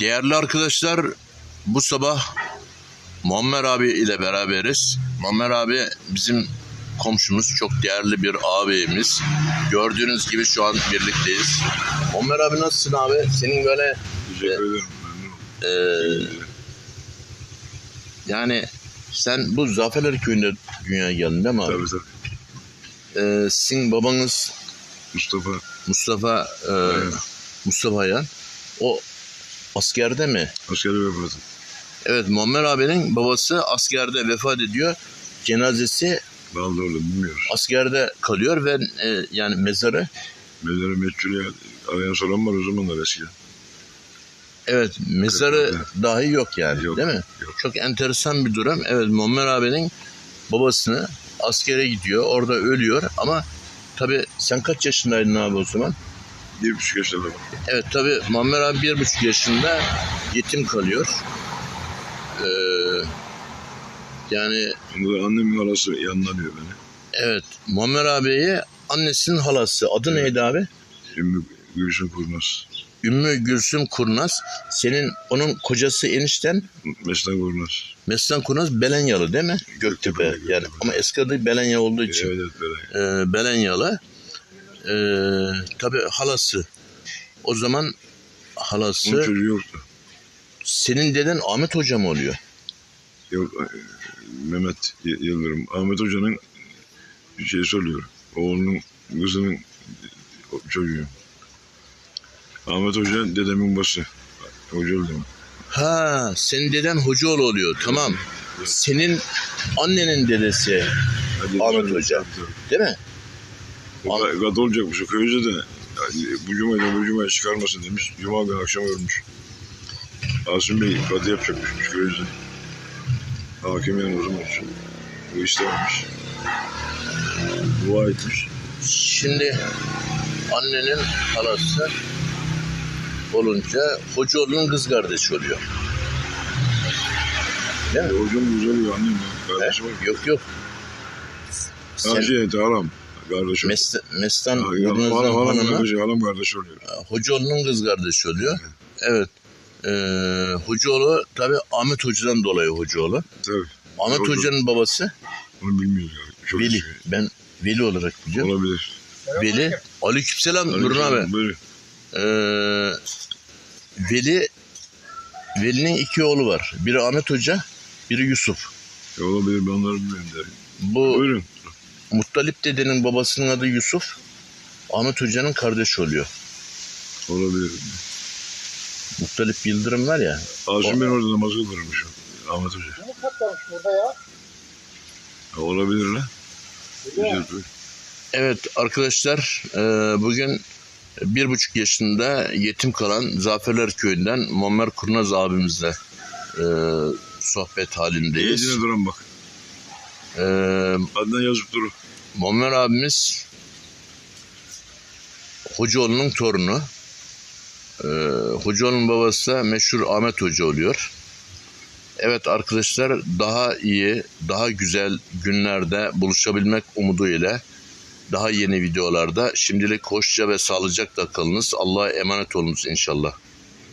Değerli arkadaşlar bu sabah Muammer abi ile beraberiz. Muammer abi bizim komşumuz çok değerli bir ağabeyimiz. Gördüğünüz gibi şu an birlikteyiz. Muammer abi nasılsın abi? Senin böyle Teşekkür ederim. E, yani sen bu Zaferler Köyü'nde dünyaya geldin değil mi abi? Tabii tabii. E, sizin babanız Mustafa Mustafa e, Evet. Mustafa Yan o askerde mi? askeri vefatı. Evet Muammer abinin babası askerde vefat ediyor. Cenazesi Dalda orada bilmiyoruz. askerde kalıyor ve e, yani mezarı Mezarı meçhule arayan soran var o zamanlar eskiden. evet mezarı dahi yok yani Yok, değil mi? yok. Çok enteresan bir durum. Evet Muammer abinin babasını askere gidiyor orada ölüyor ama tabi sen kaç yaşındaydın abi o zaman? Bir buçuk yaşında var. Evet tabi Muammer abi bir buçuk yaşında yetim kalıyor. Ee, yani Şimdi annemin halası yanlanıyor beni. evet Muammer abiye annesinin halası adı neydi abi? Ümmü Gülsün Kurnaz. Ümmü Gülsüm Kurnaz. Senin onun kocası enişten Meslen Kurnaz. Meslen Kurnaz Belenyalı değil mi? Göktepe. Göktepe, Yani ama eski adı Belenya olduğu Evet için evet böyle. e, Belenyalı. E, tabii halası. O zaman Onun halası çocuğu yoktu. senin deden Ahmet Hoca mı oluyor? Yok, e, Mehmet Yıldırım. Ahmet Hoca'nın şey soruyor. Oğlunun kızının çocuğu. Ahmet Hoca dedemin bası. Hoca mü? Ha, senin deden Hocaoğlu oluyor. Tamam. Senin annenin dedesi Ahmet Hoca. değil mi? Gat olacakmış o köyde de bu cumayla bu cumayı çıkarmasın demiş. Cuma günü akşam ölmüş. Asım Bey kadı yapacakmış köyde. Hakim yani o zaman için. Bu istememiş. Dua etmiş. Şimdi annenin halası olunca Hocaoğlu'nun kız kardeşi oluyor. E, hocam güzel bir annem ya. He? Kardeşim. Yok yok. Sen şey halam. Kardeşim. Mes- Mestan Ha, Yıldız'ın halam, halam, hanımı kardeşi, halam kardeşi oluyor. Hocaoğlu'nun kız kardeşi oluyor. Evet. Ee, Hocaoğlu tabi Ahmet Hoca'dan dolayı Hocaoğlu. Tabii. Ahmet Hoca- Hoca'nın babası Onu bilmiyoruz ya. Çok Veli. şey. Ben Veli olarak biliyorum. Olabilir. Veli. Aleykümselam Nurhan abi. Böyle. Ee, Veli Veli'nin iki oğlu var. Biri Ahmet Hoca, biri Yusuf. Olabilir ben onları bilmiyorum der. Bu Buyurun. Muttalip dedenin babasının adı Yusuf. Ahmet Hoca'nın kardeşi oluyor. Olabilir. Muttalip Yıldırım var ya. Asım ben orada namaz kıldırmış. Ahmet Hoca. Bunu patlamış burada ya. Ha, olabilir lan. Güzel. Evet arkadaşlar e, bugün bir buçuk yaşında yetim kalan Zaferler Köyü'nden Muammer Kurnaz abimizle e, sohbet halindeyiz. İyicine duran bak. E, Adından yazıp durun. Muammer abimiz Hocaoğlu'nun torunu. E, Hocaoğlu'nun babası da meşhur Ahmet Hoca oluyor. Evet arkadaşlar daha iyi, daha güzel günlerde buluşabilmek umuduyla daha yeni videolarda şimdilik hoşça ve sağlıcakla kalınız. Allah'a emanet olunuz inşallah.